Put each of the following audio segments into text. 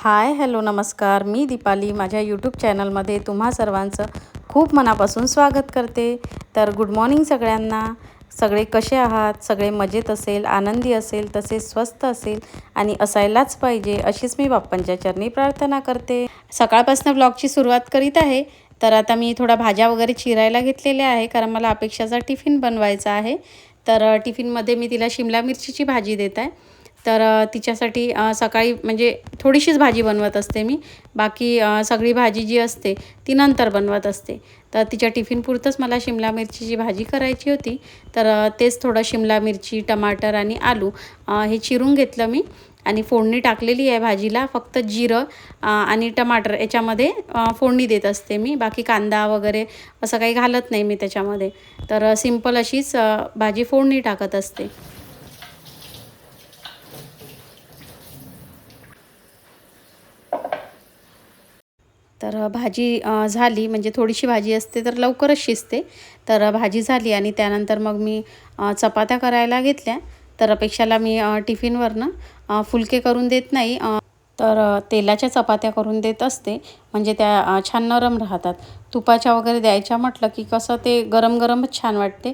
Hi hello नमस्कार. मी दीपाली. माझ्या YouTube चॅनलमध्ये तुम्हा सर्वांचं खूप मनापासून स्वागत करते. तर गुड मॉर्निंग सगळ्यांना. सगळे कसे आहात? सगळे मजेत असेल आनंदी असेल तसेच स्वस्त असेल आणि असायलाच पाहिजे अशीच मी बाप्पांच्या चरणी प्रार्थना करते. सकाळपासून ब्लॉगची सुरुवात करीत आहे. तर आता मी थोडा भाज्या वगैरे चिरायला घेतलेल्या आहे कारण मला अपेक्षाचा टिफिन बनवायचा आहे. तर टिफिनमध्ये मी तिला शिमला मिरचीची भाजी देत आहे. तर तिच्यासाठी सकाळी म्हणजे थोडीशीच भाजी बनवत असते मी. बाकी सगळी भाजी जी असते ती नंतर बनवत असते. तर तिच्या टिफिनपुरतंच मला शिमला मिरचीची भाजी करायची होती. तर तेच थोडं शिमला मिरची टमाटर आणि आलू हे चिरून घेतलं मी. आणि फोडणी टाकलेली आहे भाजीला फक्त जिरं आणि टमाटर याच्यामध्ये फोडणी देत असते मी. बाकी कांदा वगैरे असं काही घालत नाही मी त्याच्यामध्ये. तर सिंपल अशीच भाजी फोडणी टाकत असते. तर भाजी झाली. म्हणजे थोडीशी भाजी असते तर लवकरच शिजते. तर भाजी झाली आणि त्यानंतर मग मी चपात्या करायला घेतल्या. तर अपेक्षाला मी टिफिनवरनं फुलके करून देत नाही. तर तेलाच्या चपात्या करून देत असते. म्हणजे त्या छान नरम राहतात. तुपाच्या वगैरे द्यायच्या म्हटलं की कसं ते गरम गरमच छान वाटते.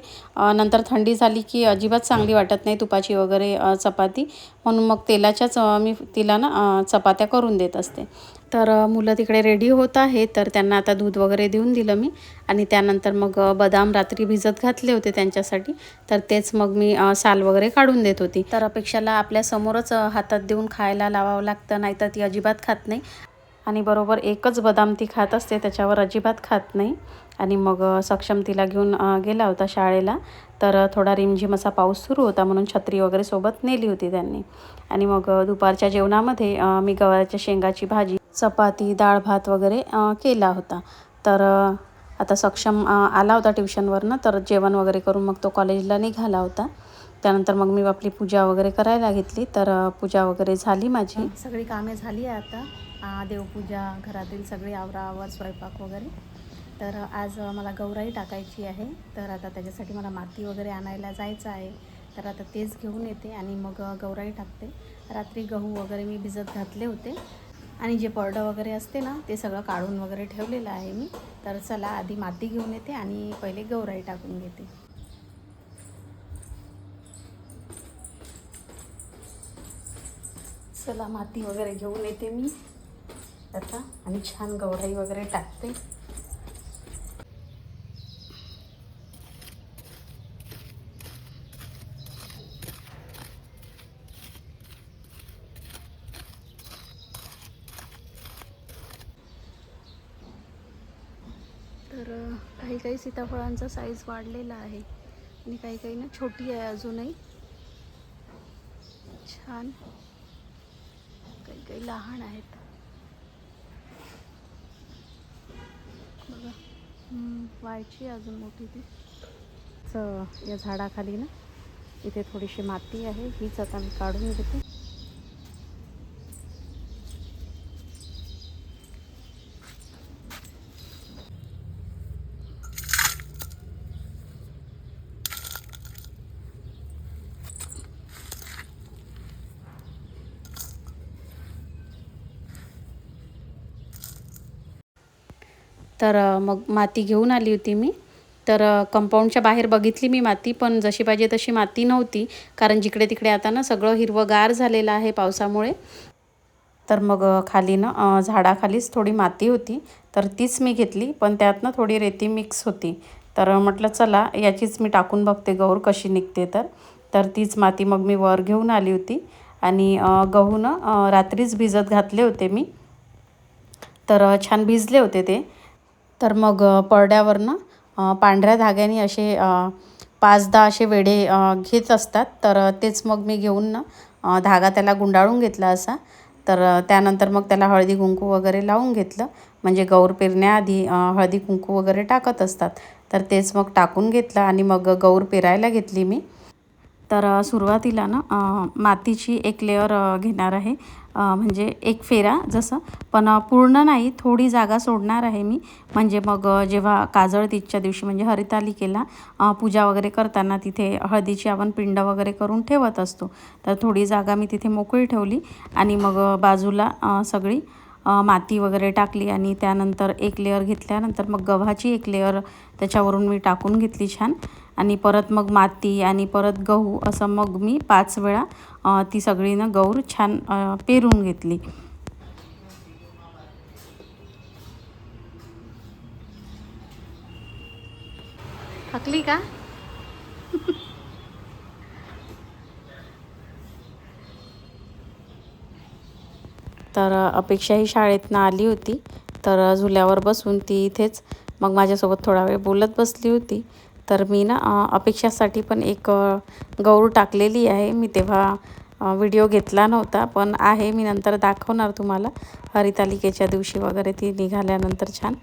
नंतर थंडी झाली की अजिबात चांगली वाटत नाही तुपाची वगैरे चपाती. म्हणून मग तेलाच्याच मी तिला ना चपात्या करून देत असते. तर मुलं तिकडे रेडी होत आहे तर त्यांना आता दूध वगैरे देऊन दिलं मी. आणि त्यानंतर मग बदाम रात्री भिजत घातले होते त्यांच्यासाठी. तर तेच मग मी साल वगैरे काढून देत होती. तर अपेक्षाला आपल्या समोरच हातात देऊन खायला लावावं लागतं नाहीतर ती अजिबात खात नाही. आणि बरोबर एकच बदाम ती खात असते त्याच्यावर अजिबात खात नाही. आणि मग सक्षम तिला घेऊन गेला होता शाळेला. तर थोडा रिमझिम असा पाऊस सुरू होता म्हणून छत्री वगैरे सोबत नेली होती त्यांनी. आणि मग दुपारच्या जेवणामध्ये मी गव्हाच्या शेंगाची भाजी चपाती डाळ भात वगैरे केला होता. तर आता सक्षम आला होता ट्युशनवरनं तर जेवण वगैरे करून मग तो कॉलेजला निघाला होता. त्यानंतर मग मी आपली पूजा वगैरे करायला घेतली. तर पूजा वगैरे झाली माझी. सगळी कामे झाली आहे आता देवपूजा घरातील सगळी आवरावर स्वयंपाक वगैरे. तर आज मला गौराई टाकायची आहे. तर आता त्याच्यासाठी मला माती वगैरे आणायला जायचं आहे. तर आता तेच घेऊन येते आणि मग गौराई टाकते. रात्री गहू वगैरे मी भिजत घातले होते. आणि जे पडडं वगैरे असते ना ते सगळं काढून वगैरे ठेवलेलं आहे मी. तर चला आधी माती घेऊन येते आणि पहिले गौराई टाकून घेते. चला माती वगैरे घेऊन येते मी. आता आणि छान गौराई वगैरे टाकते तर अ, काही काही सीताफळांचा साईज वाढलेला आहे. आणि काही काही ना छोटी आहे अजूनही. छान. काही काही लहान आहेत. बघा. व्हायची अजून मोठी ती. च- या झाडाखाली ना इथे थोडीशी माती आहे. हीच आता मी काढून घेते. तर मग माती घेऊन आली होती मी. तर कंपाऊंडच्या बाहेर बघितली मी माती पण जशी पाहिजे तशी माती नव्हती. कारण जिकडे तिकडे आता ना सगळं हिरवंगार झालेलं आहे पावसामुळे. तर मग खाली ना झाडाखालीच थोडी माती होती. तर तीच मी घेतली पण त्यात ना थोडी रेती मिक्स होती. तर म्हटलं चला याचीच मी टाकून बघते गौर कशी निघते तर. तर तीच माती मग मी वर घेऊन आली होती. आणि गहू ना रात्रीच भिजत घातले होते मी. तर छान भिजले होते ते. तर मग पडद्यावरनं पांढऱ्या धाग्याने असे पाचदा पाच दहा असे वेढे घेत असतात. तर तेच मग मी घेऊन ना धागा त्याला गुंडाळून घेतला असा. तर त्यानंतर मग त्याला हळदी कुंकू वगैरे लावून घेतलं. म्हणजे गौर पेरण्याआधी हळदी कुंकू वगैरे टाकत असतात. तर तेच मग टाकून घेतलं आणि मग गौर पेरायला घेतली मी. तर सुरुवातीला ना मातीची एक लेअर घेणार आहे. म्हणजे एक फेरा जसं. पण पूर्ण नाही थोडी जागा सोडणार आहे मी. म्हणजे मग जेव्हा काजळ तीजच्या दिवशी म्हणजे हरितालिकेला पूजा वगैरे करताना तिथे हळदीची आपण पिंड वगैरे करून ठेवत असतो. तर थोडी जागा मी तिथे मोकळी ठेवली आणि मग बाजूला सगळी माती वगैरे टाकली आणि त्यानंतर एक लेअर घेतल्यानंतर मग गव्हाची एक लेअर त्याच्यावरून मी टाकून घेतली छान. आणि परत मग माती आणि परत गहू असं मग मी पाच वेळा ती सगळी ना गौर छान पेरून घेतली. थकली का? तर अपेक्षा ही शाळेतनं आली होती. तर झुल्यावर बसून ती इथेच मग माझ्यासोबत थोडा वेळ बोलत बसली होती. तर मी ना अपेक्षासाठी पण एक गौर टाकलेली आहे. मी तेव्हा व्हिडिओ घेतला नव्हता पण आहे. मी नंतर दाखवणार तुम्हाला. हरितालिकेच्या दिवशी वगैरे ती निघाल्यानंतर छान.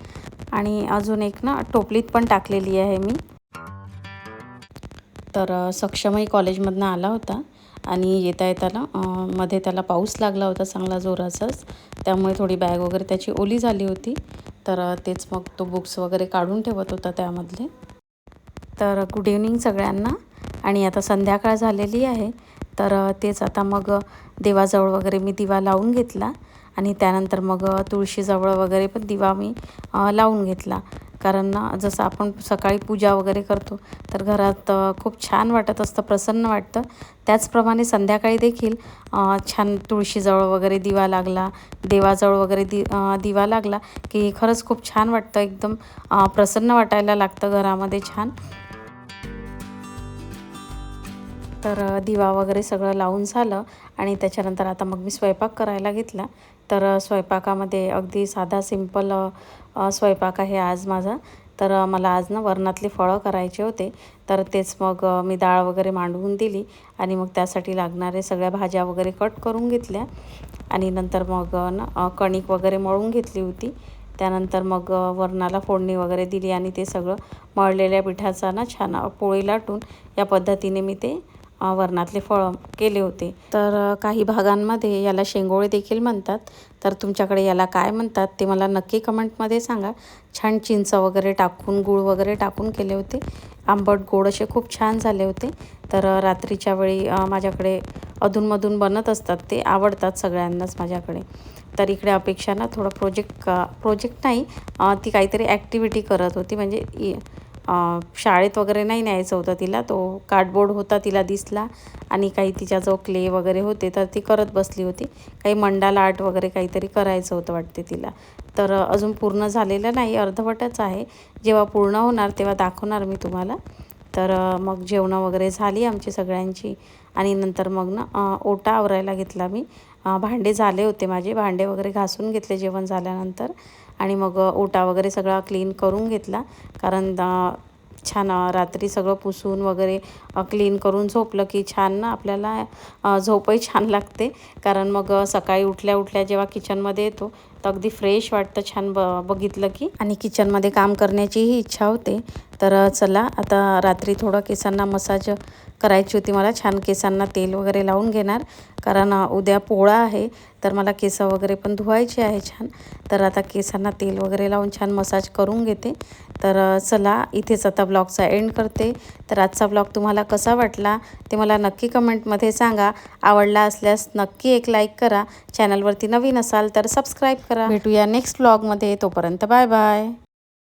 आणि अजून एक ना टोपलीत पण टाकलेली आहे मी. तर सक्षमही कॉलेजमधनं आला होता. आणि येता येताना मध्ये त्याला पाऊस लागला होता चांगला जोराचाच. त्यामुळे थोडी बॅग वगैरे त्याची ओली झाली होती. तर तेच मग तो बुक्स वगैरे काढून ठेवत होता त्यामधले. तर गुड इव्हनिंग सगळ्यांना. आणि आता संध्याकाळ झालेली आहे. तर तेच आता मग देवाजवळ वगैरे मी दिवा लावून घेतला. आणि त्यानंतर मग तुळशीजवळ वगैरे पण दिवा मी लावून घेतला. कारण ना जसं आपण सकाळी पूजा वगैरे करतो तर घरात खूप छान वाटत असतं प्रसन्न वाटतं. त्याचप्रमाणे संध्याकाळी देखील छान तुळशीजवळ वगैरे दिवा लागला देवाजवळ वगैरे दि दिवा लागला की खरंच खूप छान वाटतं. एकदम प्रसन्न वाटायला लागतं घरामध्ये छान. तर दिवा वगैरे सगळं लावून झालं आणि त्याच्यानंतर आता मग मी स्वयंपाक करायला घेतला. तर स्वयंपाकामध्ये अगदी साधा सिंपल स्वयंपाक आहे आज माझा. तर मला आज ना वरणातली फळं करायचे होते. तर तेच मग मी डाळ वगैरे मांडवून दिली आणि मग त्यासाठी लागणारे सगळ्या भाज्या वगैरे कट करून घेतल्या. आणि नंतर मग ना कणिक वगैरे मळून घेतली होती. त्यानंतर मग वरणाला फोडणी वगैरे दिली आणि ते सगळं मळलेल्या पिठाचा ना छान पोळी लाटून या पद्धतीने मी ते वरणातले फळं केले होते. तर काही भागांमध्ये याला शेंगोळे देखील म्हणतात. तर तुमच्याकडे याला काय म्हणतात ते मला नक्की कमेंटमध्ये सांगा. छान चिंच वगैरे टाकून गूळ वगैरे टाकून केले होते. आंबट गोड असे खूप छान झाले होते. तर रात्रीच्या वेळी माझ्याकडे अधूनमधून बनत असतात ते आवडतात सगळ्यांनाच माझ्याकडे. तर इकडे अपेक्षा ना थोडं प्रोजेक्ट का प्रोजेक्ट नाही. ती काहीतरी ॲक्टिव्हिटी करत होती. म्हणजे शाळेत वगैरे नाही न्यायचं होतं तिला. तो कार्डबोर्ड होता तिला दिसला आणि काही तिच्याजवळ क्ले वगैरे होते तर ती करत बसली होती. काही मंडाला आर्ट वगैरे काहीतरी करायचं होतं वाटते तिला. तर अजून पूर्ण झालेलं नाही अर्धवटच आहे. जेव्हा पूर्ण होणार तेव्हा दाखवणार मी तुम्हाला. तर मग जेवणं वगैरे झाली आमची सगळ्यांची. आणि नंतर मग ना ओटा आवरायला घेतला मी. भांडे झाले होते माझे. भांडे वगैरे घासून घेतले जेवण झाल्यानंतर. आणि मग ओटा वगैरे सगळा क्लीन करून घेतला. कारण छान रात्री सगळं पुसून वगैरे क्लीन करून झोपलं की छान ना आपल्याला झोपही छान लागते. कारण मग सकाळी उठल्या उठल्या जेव्हा किचनमध्ये येतो तर अगदी फ्रेश वाटतं छान ब बघितलं की. आणि किचनमध्ये काम करण्याचीही इच्छा होते. तर चला आता रात्री थोडं केसांना मसाज करायची होती मला. छान केसांना तेल वगैरे लावून घेणार. कारण उद्या पोळा आहे तर मला केस वगैरे पण धुवायचे आहे छान. तर आता केसांना तेल वगैरे लावून छान मसाज करून घेते. तर चला इथेच आता ब्लॉगचा एंड करते. तर आजचा ब्लॉग तुम्हाला कसा वाटला ते मला नक्की कमेंटमध्ये सांगा. आवडला असल्यास नक्की एक लाईक करा. चॅनलवरती नवीन असाल तर सबस्क्राईब करा. भेटूया नेक्स्ट ब्लॉगमध्ये. तोपर्यंत बाय बाय.